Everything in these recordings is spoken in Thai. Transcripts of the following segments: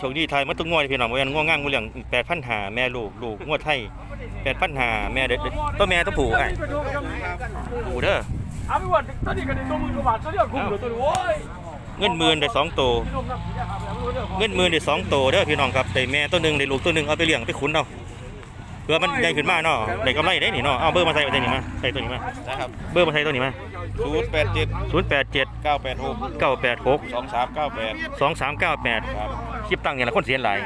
โชคดีไทยมันต้องงวดพี่น้องบ่แม่นงวง่างงูเหลือง8,000หาแม่ลูกลูกงวดไทย8,000หาแม่เด็ดตัวแม่ตัวผู้ไอ้ผู้เด้อเอาไปวันตอนนี้ก็ได้ตัวมือกว่าบาทตัวเดียวคุ้มเหลือตัวโอ้ยเงินหมื่นได้สองตัวพี่น้องนับถือครับแล้วรู้เรื่องของเงินหมื่นได้สองตัวเด้อพี่น้องครับได้แม่ตัวหนึงได้ลูกตัวหนึงเอาไปเลี้ยงไปขุนเอาเพื่อมันใหญ่ขึ้นมาเนาะได้กำไรได้นี่เนาะเอาเบอร์มาใส่ไว้ตัวนี้มาใส่ตัวนี้มานะครับเบอร์มาใส่ตัวนี้มาศูนย์แปดเจ็ด087เก้าแปดหก986สองสามเก้าแปด2398ครับ คลิปตั้งอย่างละคนเสียหลาย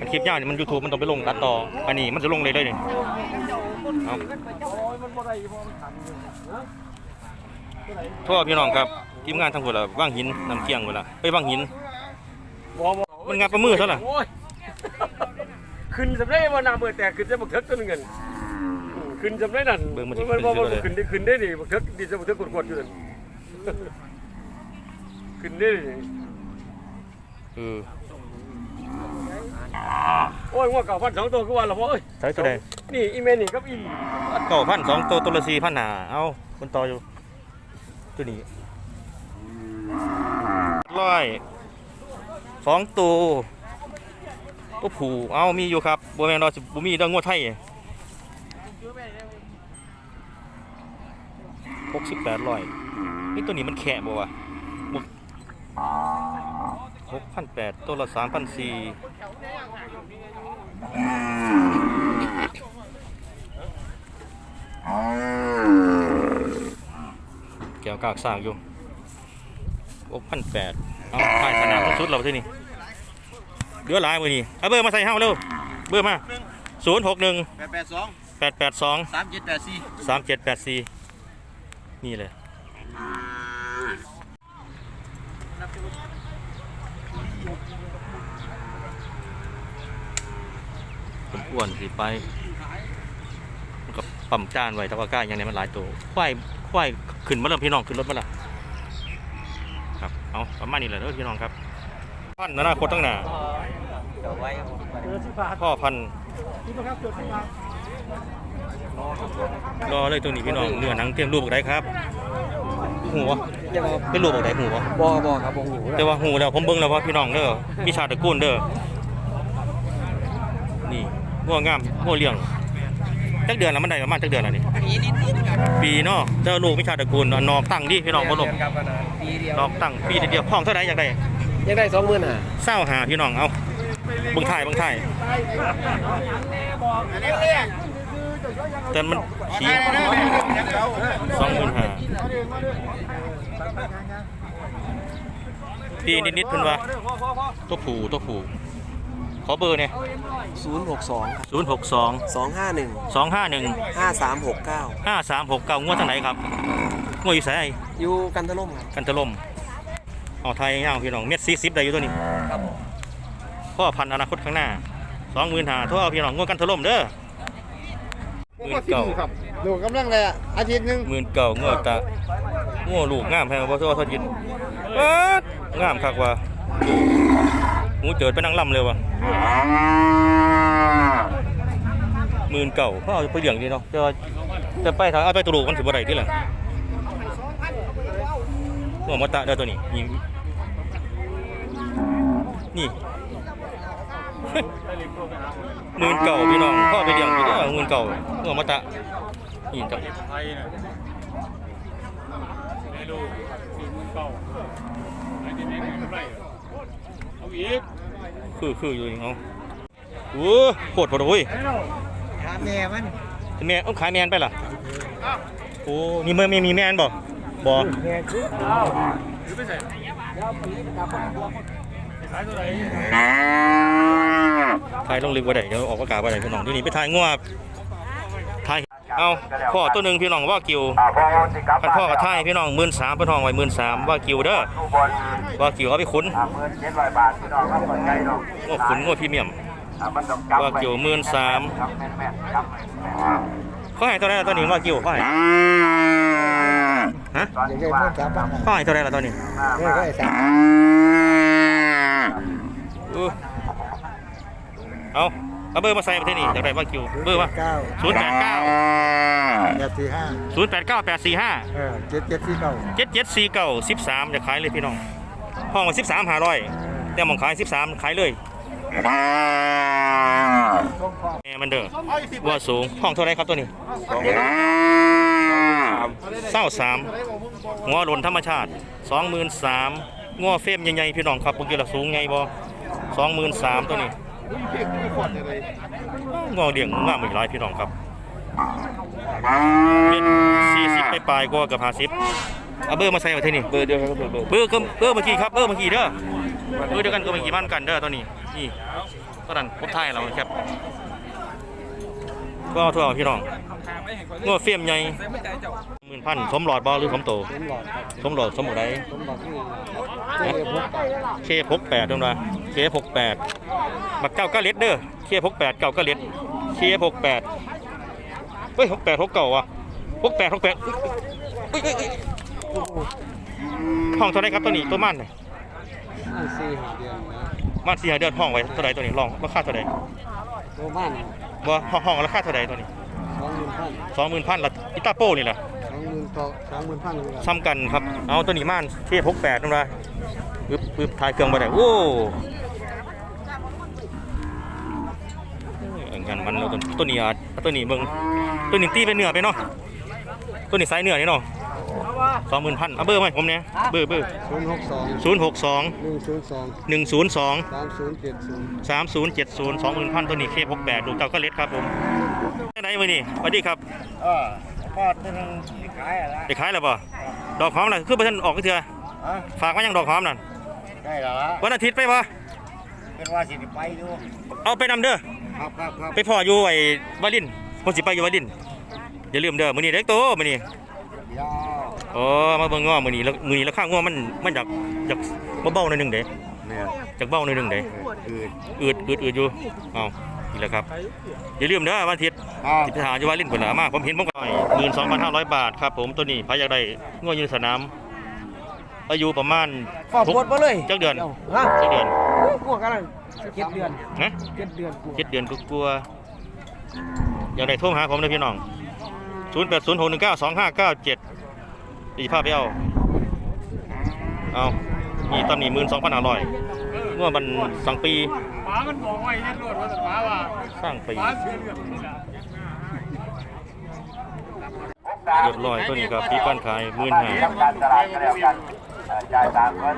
มันคลิปยาวนี่มัน YouTube มันต้องไปลงตัดต่อ อันนี้มันจะลงเลยเลยนี่เอาโอ้ยมันบ่ได้เพราะมันขันอยู่นะโทษพี่น้องครับทีมงานทั้งหมดละว่างหินน้ำเกียงหมดละไปว่างหินบ่บ่มันงับประมือซะล่ะโอ้ยขึ้นสำได้ว่าหน้าเบื่อแตกขึ้นจะบักเทิกตัวหนึงเงินขึ้นสำได้นั่นเบิ่งมันสิมันบ่บ่ขึ้ขึ้นนสิได้ขึ้นได้นี่บักเทิกดีจะบักเทิกกดๆอยู่นั่นขึ้นได้นี่เออ โอ้ยว่าเก่าพันสองตัวก็ว่าและพ่อเอ้ยใช้ตัวใดนี่อีเมนนี่กับอีเก้าพันสองตัวตัวละสี่พันหาเอาคนต่ออยู่ ตัวนี้ร้อยสองตัวตัวผูเอามีอยู่ครับบัวแมงดอสิบุมีดอกงวดไทยหกสิบแปดร้อยนี่ตัวนี้มันแข็บ่วะหกพันแปดตัวละสามพันสี่ แก้วกากสร้างอยู่หกพันแปดเอาป้ายสนามสุดเราที่นี่เดือหลายมือนี่เอาเบอร์มาใส่เฮาเร็วเบอร์มาศูนย์หกหนึ่งแปดแปดสองแปดแปดสองสามเจ็ดแปดสี่สามเจ็ดแปดสี่นี่เลย ผมอ้วนสิไปมันก็ปั๊มจานไว้แต่ว่าก้าอย่างนี้มันหลายตัวควายควายขึ้นมาแล้วพี่น้องขึ้นรถมาและครับเอาประมาณนี้แหละเด้อพี่น้องครับพันธุ์อนาคตตั้งหน้าเดือนสิบบาทพ่อพันธุ์นี่นะครับเดือนสิบบาทรอเลยตัวนี้พี่น้องเนื้อหนังเตรียมรูปบอกได้ครับหัวยังไงเป็นรูปบอกได้หัวบ่บ่ครับบ่หูแต่ว่าหูแล้วผมเบิ่งแล้วว่าพี่น้องเด้อมีชาติตระกูลเด้อนี่ งัวงามงัวเลี้ยงจักเดือนแล้วมันได้ประมาณจักเดือนแล้วนี่ปีนิดนิดครับปีเนาะเจ้าลูกมีชาติตระกูลนอกตั้งดิพี่น้องบ่ลงครับขนาดปีเดียวนอกตั้งปีเดียวพ้องเท่าไหร่อยากได้ยังได้สองหมื่นห้าเศร้าหาพี่น้องเอาเบิ่งถ่ายเบิ่งถ่ายแต่มันขี้สองหมื่นห้าปีนิดๆเพิ่นว่าตัวผู้ตัวผู้ ขอเบอร์เนี่ยศูนย์หกสองศูนย์หกสองสองห้าหนึ่งสองห้าหนึ่งห้าสามหกเก้าห้าสามหกเก้างวดทางไหนครับงวดอยู่ไสอยู่กันทะล่มครับกันตะลมเอาไทยย่างพี่น้องเม็ดสี่สิบได้อยู่ตัวนี้พ่อพันธุ์อนาคตข้างหน้าสองหมื่นหาทั่วเอาพี่น้องงวดกันตะลมเด้อหมื่นเก่าดูกำลังเลยอะอาทิตย์หนึงหมื่นเก่างวดตะงวดลูกงามแพงบ่ทั่วทอดกินเอิ้ดงามคักว่ะ หูเจิดไปนั่งล่ำเลยว่ะหมื่นเก่าพ่อเอาไปเลี้ยงดีเนาะแต่ว่าแต่ไปทางเอาไปตลูกมันสิบ่ได้ที่หล่ะหัวมอตะเด้อตัวนี้นี่นี่หมื่นเก่าพี่น้องพ่อไปเลี้ยงพี่เด้อหมื่นเก่าหัวมอตะนี่จัง อาอีกคือคืออยู่นี่เอาโอ้โคตรพอดโอ้ยถามแม่มันแม่เอาขายแมนไปล่ะโอ้นี่เมื่อไม่มีแมนบ่บ่เอาหรือไม่ใส่ขายเท่าไหร่ถ่ายลงลึกบ่ได้เดี๋ยวออกอากาศบ่ได้พี่น้องเดี๋ยวนี้ไปถ่ายงัวถ่าย เอาพ่อตัวหนึ่งพี่น้องว่ากิวพันพ่อกระท่ายพี่น้องหมื่นสามพันทองไว้หมื่นสามว่ากิวเด้อว่ากิวเอาไปขุนโอ้ขุนงวดพี่เมียมว่ากิวหมื่นสามเขาให้ตัวไหนตัวนี้ว่ากิวเขาให้ฮะเขาให้ตัวไหนตัวนี้เอา เออเอาเอาเบอร์มาใส่ประเทศนี้อยากได้ว่ากิวเบอร์ว่าเก้าศูนย์แปดเก้าแปดสี่ห้าศูนย์แปดเก้าแปดสี่ห้าเออเจ็ดเจ็ดสี่เก้าเจ็ดเจ็ดสี่เก้าสิบสามจะขายเลยพี่น้องห้องมาสิบสามห้าร้อยแต่หมองขายสิบสามขายเลยแม่มันเด้อว่าสูงห้องเท่าไรครับตัวนี้เศร้าสามงัวหล่นธรรมชาติสองหมื่นสามงัวเฟรมใหญ่ๆพี่น้องครับเมื่อกี้เราสูงไงบ่สองหมื่นสามตัวนี้ งอเลี้ยงงามอีกหลายพี่น้องครับเป็นสี่สิบไปปลายกว่ากับห้าสิบเอาเบอร์มาใส่มาเที่นี่เบอร์เดียวกันครับเบอร์เบอร์ก็เบอร์เมื่อกี้ครับเบอร์เมื่อกี้เด้อเบอร์เดียวกันก็เมื่อกี้บ้านกันเด้อตัวนี้นี่ตอนนั้นพบไทยเราครับ ก็ทั่วพี่น้องงวเฟียมใหญ่หมื่นพันสมหลอดบอหรือสมโต สมหลอดสมหลอดสมหมดไดผมหลอดที่นี่ครับเคพกแปดตรงนั้นเคพกแปดบักเก้าก็เล็ดเด้อเคพกแปดเก้าก็เล็ดเคพกแปดเฮ้ยหกแปดหกเก่าว่ะหกแปดหกแปดเฮ้ยห้องเท่าไรครับตัวนี้ตัวมันเนี่ยนี่สี่หาเดือนมันสี่หาเดือนห้องไว้เท่าไรตัวนี้ลองราคาเท่าไรตัวบ้าน บ่ห้องห้องราคาเท่าไรตัวนี้สองหมื่นพันสองหมื่นพันละอิตาโป้นี่แหละสองหมื่นต่อสองหมื่นพันเลยครับซ้ำกันครับ เอาตัวนี้ม่านเทียบหกแปดตรงนั้นปึ๊บปึ๊บถ่ายเครื่องไปได้โอ้เอ้ยงันมันแล้วตัวตัวนี้อะตัวนี้เบิ่งตัวนี้ตีเป็นเนื้อไปเนาะตัวนี้ไซส์เนื้อนี่เนาะ สองหมื่นพันเอาเบอร์ไหมาให้ผมเนี่ยเบอร์เบอร์ศูนย์หกสองศูนย์หกสองหนึ่งศูนย์สองหนึ่งศูนย์สองสามศูนย์เจ็ดศูนย์สามศูนย์เจ็ดศูนย์สองหมื่นพันตัวนี้เคหกแปดดูเก่าก็เล็ดครับผมไหนมานี่สวัสดีครับเออพอตัวนึงที่ขายอะไรไปขายแล้วป่ะดอกหอมน่ะคือประชันออกก็เถื่อฮะฝากมายังดอกหอมนั่นได้แล้ววันอาทิตย์ไปป่ะเป็นว่าสิไปดูเอาไปนำเด้อครับครับครับไปพ่ออยู่ไอ้วาลินผมสิไปอยู่วาลินอย่าลืมเด้อมื้อนี้เด็กโตมื้อนี้ยาว อ๋อมาเบิ่งง้อมื้อนี้แล้วมื้อนี้ราคาง้อมันมันอยากอยากเบาๆหน่อยหนึงเด้เนี่ยอยากเบาหน่อยหนึงเด้คืออืดอืดอืดอยู่เอาอีกแล้วครับอย่าลืมเด้อวันอาทิตย์ อ่าสิไปหาอยู่วาลินพุ่นล่ะมาผมเห็นผมก็12,500บาทครับผมตัวนี้พายากได้ง้ออยู่สนามอายุประมาณฝากปวดมาเลยจักเดือนฮะจักเดือนหัวกันเลยเจ็ดเดือนนะเจ็ดเดือนกว่าเจ็ดเดือนก็กลัวๆอย่างไรโทรมาหาผมเลยพี่น้อง0 8 0 6 1 9 2 5 9 7ดี ภาพไปเอาเอามีตำหนิหมื่นสองพันห้าร้อยเมื่อมันสังปีหมามันบอกไว้เฮ็ดรวดว่าหมาว่าสร้างปีหมาเสือเลือดนี่แหละเรียบร้อยตัวนี้ก็ปีปั้นขายหมื่นห้าทำการตลาดก็แล้วกันเอ่อจ่ายตามเงิน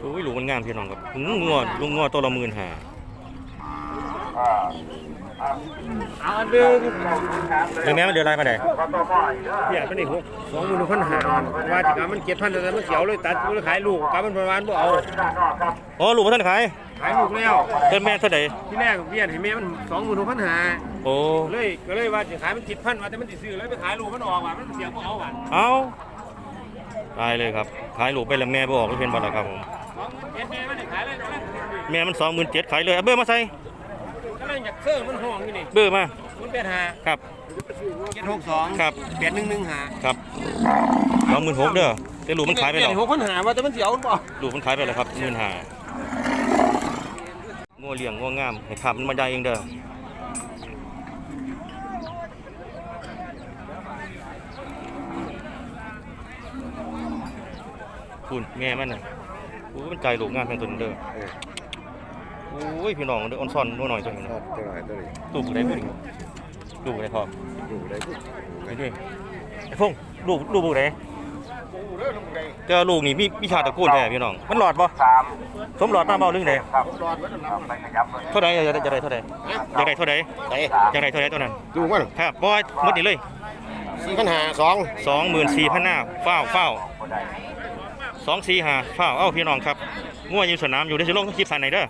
โอ้ยหลูกมันงามพี่น้องครับหืมงัวลุงงัวตัวละหมื่นห้า เออเอาอันหนึ่งเรื่องแม่มันเดือดอะไรมาไหนก็ต้องมาอีกเด้อเนี่ยเป็นอีกหกสองหมื่นพันหาว่าจากนั้นมันเจ็ดพันแต่มันเขียวเลยตัดกูเลยขายลูกกลับมันประมาณบ่เอาด้านนอกครับอ๋อลูกมันท่านขายขายลูกแล้วเกินแม่เท่าไหร่ที่แรกเบี้ยเห็นแม่มันสองหมื่นพันหาโอ้เลยก็เลยว่าจะขายมันจิตพันว่าแต่มันติดซื้อเลยไปขายลูกมันออกว่ามันเสียบ่เอาว่ะเอาตายเลยครับขายลูกไปแล้วแม่บออกก็เป็นบอลแล้วครับผมเอ็นแม่มันนี่ขายเลยก็เลยแม่มันสองหมื่นเจ็ดขายเลยเอาเบอร์มาใส่ ก็เลยอยากเสื้อมันห่วงอยู่นี่เบอร์มาศูนย์แปดห้าครับเจ็ดหกสองครับแปดหนึ่งหนึ่งห้าครับสองหมื่นหกเด้อแต่ลูกมันขายไปแล้วหกพันหาว่าแต่มันเสียวมันบ่ลูกมันขายไปแล้วครับหมื่นห้างัวเลี้ยงงัวงามให้ขับมันมาได้เองเด้อคุณแม่มันน่ะโอ้ยมันใจลูกงามทั้งตัวนี้เด้อโอุ้ยพี่น้องเด้อออนซ่อนนัวหน่อยตัวนี้คนะรับตัวไหนตัวนี้ลูกได้บุญลูกได้พออยู่ได้ปุ๊บไอ้นี่ไอ้พงลูกลูกบุกไหนเจอลูกนี่มีมีชาตะกูลแท้พี่น้อง มันหลอดปะสามสมหลอดตามเบาเรื่องไหนครับครับไปขยับเลยเท่าไหร่จะได้จะได้เท่าไหร่จะได้เท่าไหร่จะได้เท่าไหร่ตัวนั้นดูมันครับบอยหมดนี่เลยสี่พันหาสองสองหมื่นสี่พันหน้าเฝ้าเฝ้าสองสี่ห้าเฝ้าเอ้าพี่น้องครับง่วยืนสนามอยู่ในสิลงคลิปสันไหนเด้อ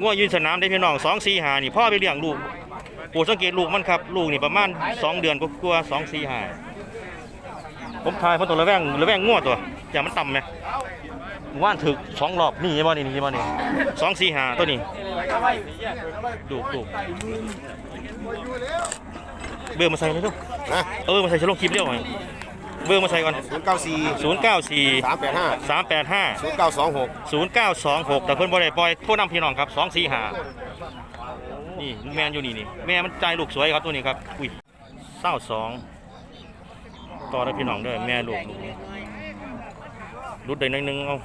ง่วยืนสนามได้พี่น้องสองสี่ห้านี่พ่อไปเลี้ยงลูกโปรดสังเกตลูกมันครับลูกนี่ประมาณสองเดือนก็กลัวสองสี่ห้าผมทายเพราะตัวระแวงระแวงง่วตัวอย่ามันต่ำไหมว่านถึกสองรอบนี่ใช่บ่นี่นี่ใช่บ่นี่สองสี่ห้าตัวนี้ดูดูเบอร์มาใส่เลยลูกนะเออมาใส่ฉลองคลิปเรียวหน่อย เบอร์มาใส่ก่อน ศูนย์เก้าสี่ศูนย์เก้าสี่สามแปดห้าสามแปดห้าศูนย์เก้าสองหกศูนย์เก้าสองหกแต่เพิ่นบ่ได้ปล่อยโทษนำพี่น้องครับสองสี่ห้านี่แม่นอยู่นี่นี่แม่มันใจลูกสวยครับตัวนี้ครับ อุ้ยเศร้าสองต่อได้พี่น้องเด้อแม่ลูกลูกรุดได้หนิดนึงเอา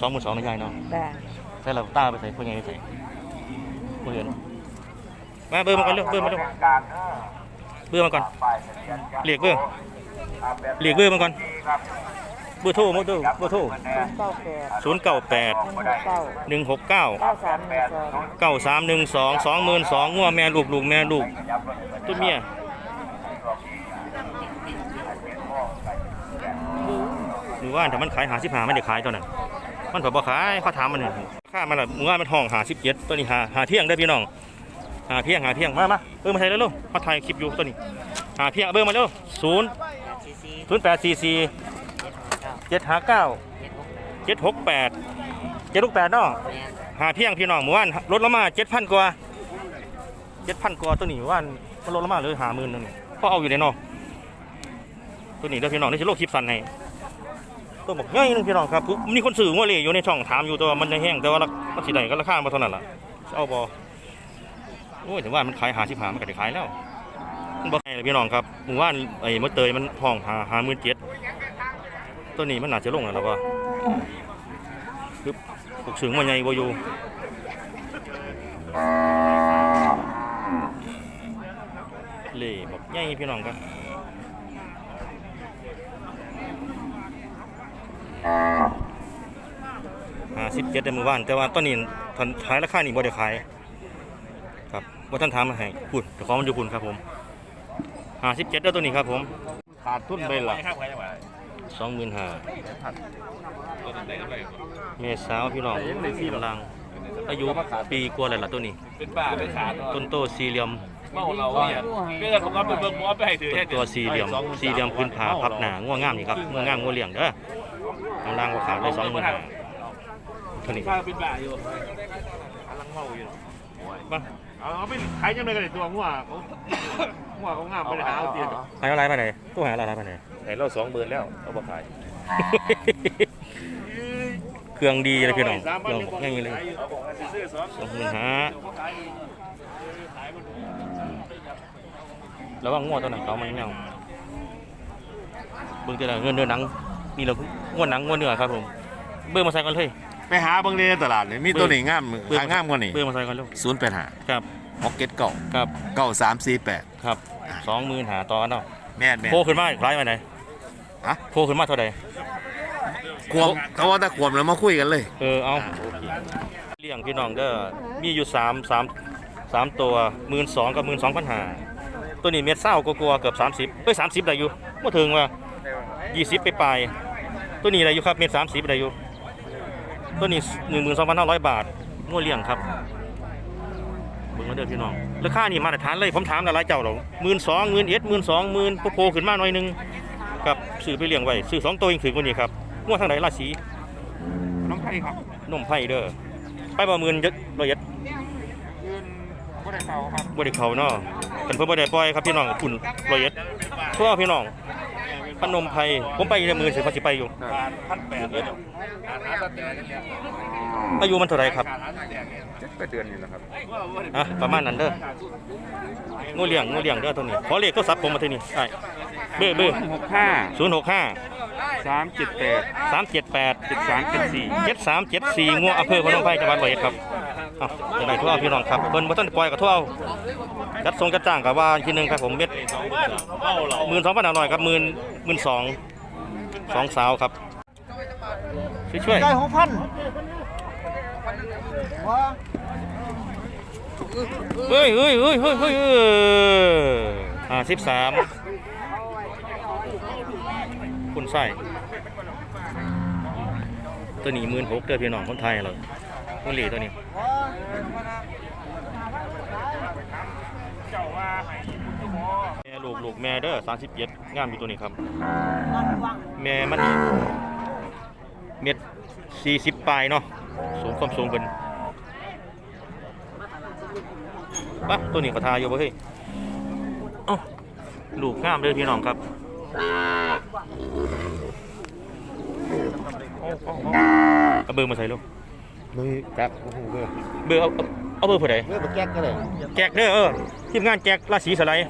สองหมื่นสองนะยายเนาะจ้าใส่เราตาไปใส่พวกยังไปใส่พวกเห็นมาเบอร์มาก่อนเร็วเบอร์มาเร็วการเด้อเบอร์มาก่อนป้ายทะเบียนกันเรียกเบอร์ อ่าแบบเรียกเบอร์มาก่อนครับเบอร์โทรเบอร์โทรเบอร์โทรศูนย์เก้าแปดศูนย์เก้าแปดหนึ่งหกเก้าหนึ่งหกเก้าเก้าสามหนึ่งสองเก้าสามหนึ่งสองสองหมื่นสองงัวแม่ลูกลูกแม่ลูกตัวเมียหรือว่าถ้ามันขายหาสิบหาไม่ได้ขายตอนนั้น มันเผบ่ขายเขาถามมันเนี่ยค่ามันละมือว่ามันห้องหาสิบเจ็ดตัวนี้หาหาเที่ยงได้อพี่น้องหาเที่ยงหาเที่ยงมามาเบอร์มาใส่แล้วลูกเขาถ่ายคลิปอยู่ตัวนี้หาเที่ยงเอาเบอร์มาเร็วศูนย์ ศูนย์แปดสี่สี่เจ็ดห้าเก้าเจ็ดหกแปดเจ็ดหกแปดเนาะหาเที่ยงพี่น้องเมื่อวานลดละมาเจ็ดพันกว่าเจ็ดพันกว่าตัวนี้เมื่อวานมันลดละมาเลยหาหมื่นนึงก็เอาอยู่ในนอกตัวนี้เด้อพี่น้องนี่คือโลกคลิปสันให้ตัวบอกง่ายนึงพี่น้องครับมีคนสื่อว่าเลยอยู่ในช่องถามอยู่แต่ว่ามันยังแห้งแต่ว่ารามันสิได้ก็ราคามาเท่านั้นล่ะจะเอาบอโอ้ยถึงว่ามันขายหาสิบหามันก็ได้ขายแล้ว บอกไงเลยพี่น้องครับเมื่อวานไอ้มะเตยมันห้องหาหามื่นเจ็ดตัวนี้มันน่าจะลงแล้วล่ะว่าปลูกสึงมันใหญ่บ่อยู่เล่บอกใหญ่พี่น้องครับห้าสิบเจ็ดในหมู่บ้าน แต่ว่าตอนนี้ทันขายราคานี่บ่ได้ขายครับว่าท่านถามมาให้พูดแต่ของมันอยู่คุณครับผม ห้าสิบเจ็ดแล้วตัวนี้ครับผมขาดทุนไปละสองหมื่นห้าเมษาวพี่น้องกำลังอายุปีกว่าแล้วล่ะตัวนี้ เป็นบ้าเป็นขาดต้นโตสี่เหลี่ยมเมาเราเนี่ยเพื่อนผมเอาไปเบิ่งผมเอาไปให้ถือต้นตัวสี่เหลี่ยมสี่เหลี่ยมพื้นผาพับหนาง่วงงามนี่ครับง่วงงามง่วงเลี้ยงเด้อกำลังว่าขาดเลยสองหมื่นห้าเท่านี้บ้าเป็นบ้าอยู่กำลังเมาอยู่มาเอาเอาไปขายยังไงกันตัวงัวเขางัวเขางามไปหาเอาเตียนหายอะไรไปไหนตู้หายอะไรไปไหนไหนเราสองหมื่นแล้วเอามาขาย เครื่องดีเลยพี่น้องเครื่องง่ายเลยเอาบอกกันซื้อสองสองหมื่นห้าแล้วว่าง่วงตัวไหนเขามันแนวเบิ่งเจอเงินเดือนหนังนี่เราง่วงหนังง่วงเนื้อครับผมเบิ่งมาใส่กันเลยไปหาบางในตลาดเลยมีตัวไหนงามหางามกว่านี่เบิ่งมาใส่กันเลยศูนย์แปดห้าครับ ฮอกเก็ตเก่าครับเก้าสามสี่แปดครับสองหมื่นหาตอนเนาะแม่นแม่นโพขึ้นมาคล้ายมาไหนฮะโพขึ้นมาเท่าไหร่ควมเขาว่าถ้าควมแล้วมาคุยกันเลย เออเอาเลี้ยงพี่น้องเด้อมีอยู่สามสามสามตัวหมื่นสองกับหมื่นสองพันหาตัวนี้เม็ดเศร้ากลัวาๆเกือบสามสิบเอ้ยสามสิบได้อยู่เมื่อถึงว่ายี่สิบไปปลายๆตัวนี้ได้อยู่ครับเม็ดสามสิบได้อยู่ตัวนี้หนึ่งหมื่นสองพันห้าร้อยบาทงวดเลี้ยงครับเบิ่ง มาเด้อพี่น้องราคานี่มาตรฐานเลยผมถามหลายๆเจ้าเราหมื่นสองหมื่นเอ็ดหมื่นสองหมื่นโผล่ขึ้นมาหน่อยหนึงกับซื้อไปเลี้ยงไว้ซื้อสองตัวเองถือกว่านี้ครับงวดทางไหนราศีน้องไผ่ครับนมไผ่เด้อไปประเมินเยอะละเอียดยืนก็ได้เก่าครับบ่ได้เข้าเนาะกันเพิ่นบ่ได้ปล่อยครับพี่น้องคุณละเอียดทั่วพี่น้อง พนมไผ่ผมไปในมือสิเขาสิไปอยู่พันแปดเลยหาตาแตกเนี่ยอายุมันเท่าไหร่ครับไปเตือนอยู่นะครับอะประมาณนั้นเด้องูเลี้ยงงูเลี้ยงเด้อตัวนี้ขอเลขโทรศัพท์ผมมาที่นี่ไอ้เบอร์เบอร์หกห้า 065สามเจ็ดแปด378เจ็ดสามเจ็ดสี่7374งัวอำเภอพนมไพรจังหวัดร้อยเอ็ดครับอะจังไดทั่วพี่น้องครับเพิ่นบ่ทันปล่อยก็ทั่วเอาจัดส่งจัดจ้างก็ว่าอีกทีหนึงครับผมเม็ดหมื่นสองพันห้าร้อยครับหมื่นหมื่นสองสองสาวครับ ช่วยช่วยได้หกพันเฮ้ยเฮ้ยเฮ้ยเฮ้ยเฮ้ยห้าสิบสาม คุณใส่ตัวนี้มื่นหกเด้อพี่น้องคนไทยเลยคนเหลีตัวนี้แม่ลูกลูกแม่เด้อสามสิบเจ็ดงามอยู่ตัวนี้ครับ แม่มันเม็ดสี่สิบปลายเนาะสูงความสูงเป็นปะตัวนี้ก็ทาอยู่บ่เฮ้ยอ้าลูกงามเลยพี่น้องครับ เอาเบอร์มาใส่ลูกมือจับโอ้โหเบอร์เบอร์เอาเอาเอาเบอร์ผู้ใดเบอร์บักแก๊กก็เลยแจกเด้อเออทีมงานแจกราศีสไลด์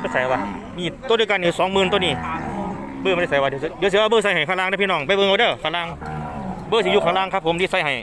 ไม่ใส่วะมีตัวเดียวกันอยู่สองหมื่นตัวนี้ เบอร์ไม่ได้ใส่วะเดี๋ยวเดี๋ยวเสียเอาเบอร์ใส่ให้ข้างล่างนะพี่น้องไปเบอร์เอาเด้อข้างล่างเบอร์สิอยู่ข้างล่างครับผมที่ใส่ให้